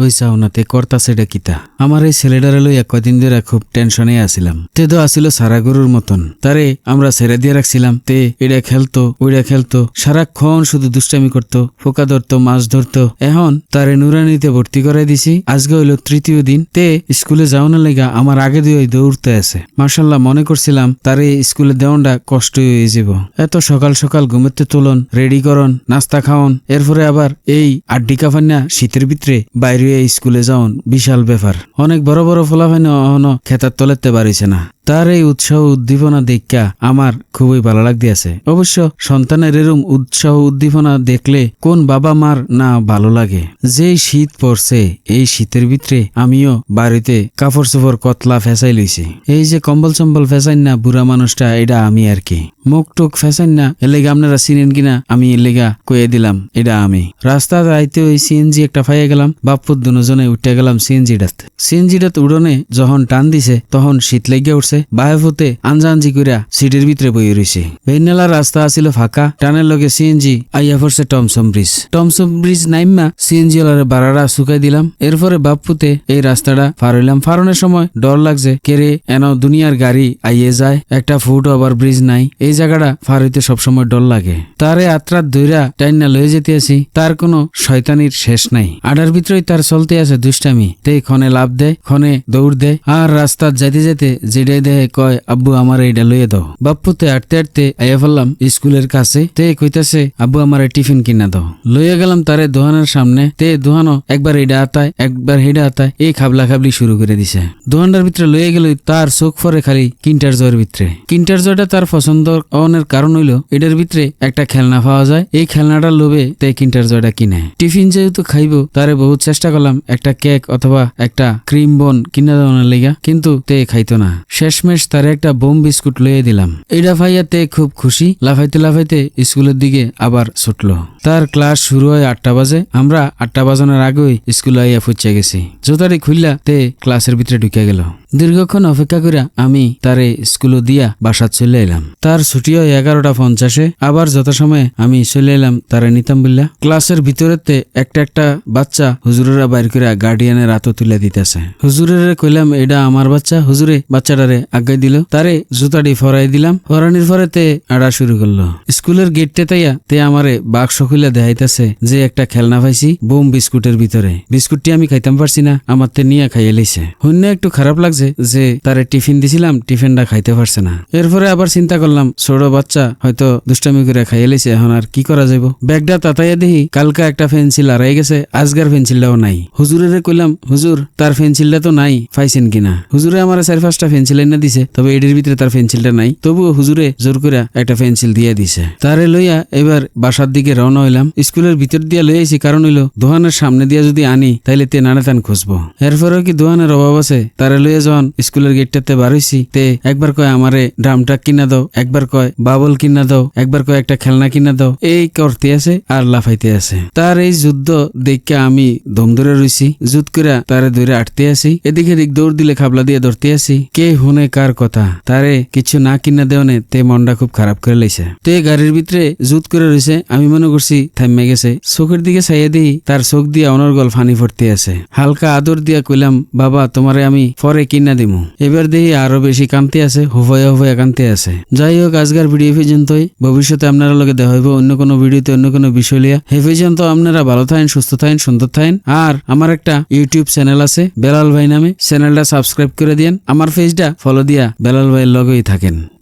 ওই চাওনাতে কর্তাছে কিতা আমার এই ছেলেটারে লইয়া কদিন ধরে খুব টেনশনে আছিলাম। তে তো আসিল সারা গরুর মতন। তারে আমরা ছেড়ে দিয়ে রাখছিলাম, তে এটা খেলতো ওইটা খেলতো, সারাক্ষণ শুধু দুষ্টামি করতো, ফোকা ধরতো, মাছ ধরতো। এখন তারে নুরানিতে ভর্তি করে দিছি, আজকে হইল তৃতীয় দিন। তে, স্কুলে যাও না লেগা আমার আগে দিয়ে দৌড়তে আছে। মার্শাল্লাহ মনে করছিলাম তারে স্কুলে দেওয়ানটা কষ্ট হয়ে যাব। এত সকাল সকাল ঘুমেতে তুলন, রেডি করন, নাস্তা খাওয়ন এরপরে আবার এই আড্ডি কাফান্না শীতের ভিতরে বাইরে হয়ে স্কুলে যাওন বিশাল ব্যাপার। অনেক বড় বড় ফলাফাইন খেতার তলেতে পারিছে না। তার এই উৎসাহ উদ্দীপনা দেখা আমার খুবই ভালো লাগতেছে। অবশ্য সন্তানের এরম উৎসাহ উদ্দীপনা দেখলে কোন বাবা মার না ভালো লাগে। যেই শীত পড়ছে, এই শীতের ভিতরে আমিও বাড়িতে কাপড় চোপড় কতলা ফেসাই লইছি। এই যে কম্বল চম্বল ফেসাইন না বুড়া মানুষটা, এটা আমি আর কি। মুখ টুক ফেসাইন না এলেগা আপনারা চিনেন কিনা, আমি এলেগা কয়ে দিলাম, এটা আমি। রাস্তা আইতে ওই সিএনজি একটা ফাইয়া গেলাম বাপুর দুজনে উঠে গেলাম সিএনজিটাত। সিএনজিটাত উড়নে যখন টান দিছে, তখন শীত লেগে উঠছে। বায়ুতে আঞ্জা আঞ্জি কইরা সিটির ভিতরে বই রইছে। ভেন্নেলা রাস্তা আছিল ফাঁকা, টানের লগে সিএনজি আইয়া পড়ছে টমসম ব্রিজ। টমসম ব্রিজ নাইমা সিএনজি ওলারে বাড়ারা শুকাই দিলাম। এরপরে বাপুতে এই রাস্তাটা পার হইলাম। ফারনের সময় ডর লাগছে কেরে এন দুনিয়ার গাড়ি আইয়ে যায়, একটা ফুট ওভার ব্রিজ নাই। এই জায়গাটা পার হইতে সবসময় ডর লাগে। তারে আত্রাত দইরা টাইনা লয়ে যেতে আসি তার কোনো শয়তানির শেষ নাই। আডার ভিতরেই তার চলতে আছে দুষ্টামি। তে ক্ষণে লাভ দেয় ক্ষণে দৌড় দেয় আর রাস্তার যাইতে যেতে যেটাই দেহে কয়, আব্বু, আমার এইটা লইয়ে দাও। বাপ্পুতে আটতে আটতে আইয়া ফেললাম, স্কুলের কাছে। তে কইতাছে, আব্বু, আমার টিফিন কিনা দাও। লইয়া গেলাম তারে দোহানের সামনে। তে দোহানো, একবার এইটা আতায়, একবার হেডা আতায়। এই খাবলা খাবলি শুরু করে দিছে। দোহানটার ভিতরে লইয়া গেল তার চোখ ফরে খালি কিন্টার জয়ের ভিতরে। কিন্টার জয়টা তার পছন্দ অনের কারণ হইল এটার ভিতরে একটা খেলনা পাওয়া যায়। এই খেলনাটার লোভে তে কিন্টার জয়টা কিনে। টিফিন যেহেতু খাইবো, তারে বহুত চেষ্টা করলাম একটা কেক অথবা একটা ক্রিম বন কিনা দেওয়ার লেগা, কিন্তু তে খাইতো না। শেষমেশ তার একটা বোম বিস্কুট লইয়ে দিলাম। এটা ভাইয়াতে খুব খুশি, লাফাইতে লাফাইতে স্কুলের দিকে আবার ছুটলো। তার ক্লাস শুরু হয় আটটা বাজে, আমরা আটটা বাজানোর আগেই স্কুলে আইয়া ফুচে গেছি। জোতারি খুললা তে ক্লাসের ভিতরে ঢুকে গেল। দীর্ঘক্ষণ অপেক্ষা করে আমি তারে স্কুলে দিয়া বাসা চলে এলাম। তার ছুটি হয় এগারোটা পঞ্চাশে। আবার যত সময় আমি চলে এলাম, তারে নিতাম বললা। ক্লাসের ভিতরেতে একটা একটা বাচ্চা হুজুরেরা বাইর করে গার্ডিয়ানের হাতও তুলে দিতেছে। হুজুরের কইলাম, এটা আমার বাচ্চা। হুজুরে বাচ্চাটারে আজ্ঞাই দিল। তারে জুতাটি ফরাই দিলাম। ফরানির পরে তে আড়া শুরু করল। স্কুলের গেটতে তাইয়া তে আমারে বাক্স খুলে দেখাইতেছে যে একটা খেলনা পাইছি, বোম বিস্কুটের ভিতরে। বিস্কুটটি আমি খাইতাম পারছি না আমার তে নিয়ে খাইয়ে লইছে। শূন্য একটু খারাপ লাগছে যে, তারে টিফিন দিছিলাম, টিফিনটা খাইতে পারছে না। এরপরে আবার চিন্তা করলাম, ছোট বাচ্চা, হয়তো দুষ্টামি করে খাইয়ে লইছে এখন আর কি করা যাইব? ব্যাগটা তাতাইয়া দেখি, কালকা একটা পেন্সিল আড়াই গেছে, আজগার পেন্সিলটাও নাই। হুজুরের কইলাম, হুজুর, তার পেন্সিলটা তো নাই, পাইছেন কিনা? হুজুরে আমার চার পাঁচটা পেন্সিল এনে দিছে, তবে এটির ভিতরে তার পেন্সিলটা নাই। তবুও হুজুরে জোর করে একটা পেন্সিল দিয়ে দিছে। তারে লইয়া এবার বাসার দিকে রওনা হইলাম। স্কুলের ভিতর দিয়ে লই আইছি, কারণ হইল দোকানের সামনে দিয়ে যদি আনি, তাইলে তে নানা তান খুঁজবো। এরপরেও কি দোহানের অভাব আছে? তারে লইয়া যখন স্কুলের গেটটাতে বার তে একবার কয় আমারে ড্রামটা কিনা দাও, একবার কয় বাবল কিনা দাও, একবার কয় একটা খেলনা কিনা দাও, এই করতে আছে আর লাফাইতে আছে। তার এই যুদ্ধ দেখে আমি দম ধরে রইছি জুত করে তারে ধরে আটতে আছি, এদিকে এদিক দৌড় দিলে খাবলা দিয়ে ধরতে আছি, কে হুনে কার কথা, তারে কিছু না কিনা দেওয়ানে তে মনটা খুব খারাপ করে লাইছে। তে গাড়ির ভিতরে জুত করে রইছে, আমি মনে করছি থাইমে গেছে, চোখের দিকে চাইয়ে দিই তার চোখ দিয়ে অনর্গল ফানি ভরতে আছে। হালকা আদর দিয়া কইলাম, বাবা তোমারে আমি পরে কিনা দিমু। এবার দেখি আরও বেশি কান্তি আছে হুফয়া হুফয়া কান্তি আছে। যাই হোক, আজকের ভিডিও পর্যন্তই। ভবিষ্যতে আপনারা লগে দেখা হইব অন্য কোনো ভিডিওতে, অন্য কোনো বিষয় লিয়া। হে পর্যন্ত আপনারা ভালো থাকেন, সুস্থ থাকেন, সুন্দর থাকেন। আর আমার একটা ইউটিউব চ্যানেল আছে, বেলাল ভাই নামে। চ্যানেলটা সাবস্ক্রাইব করে দিয়েন। আমার ফেসটা ফলো দিয়া বেলাল ভাইয়ের লগেই থাকেন।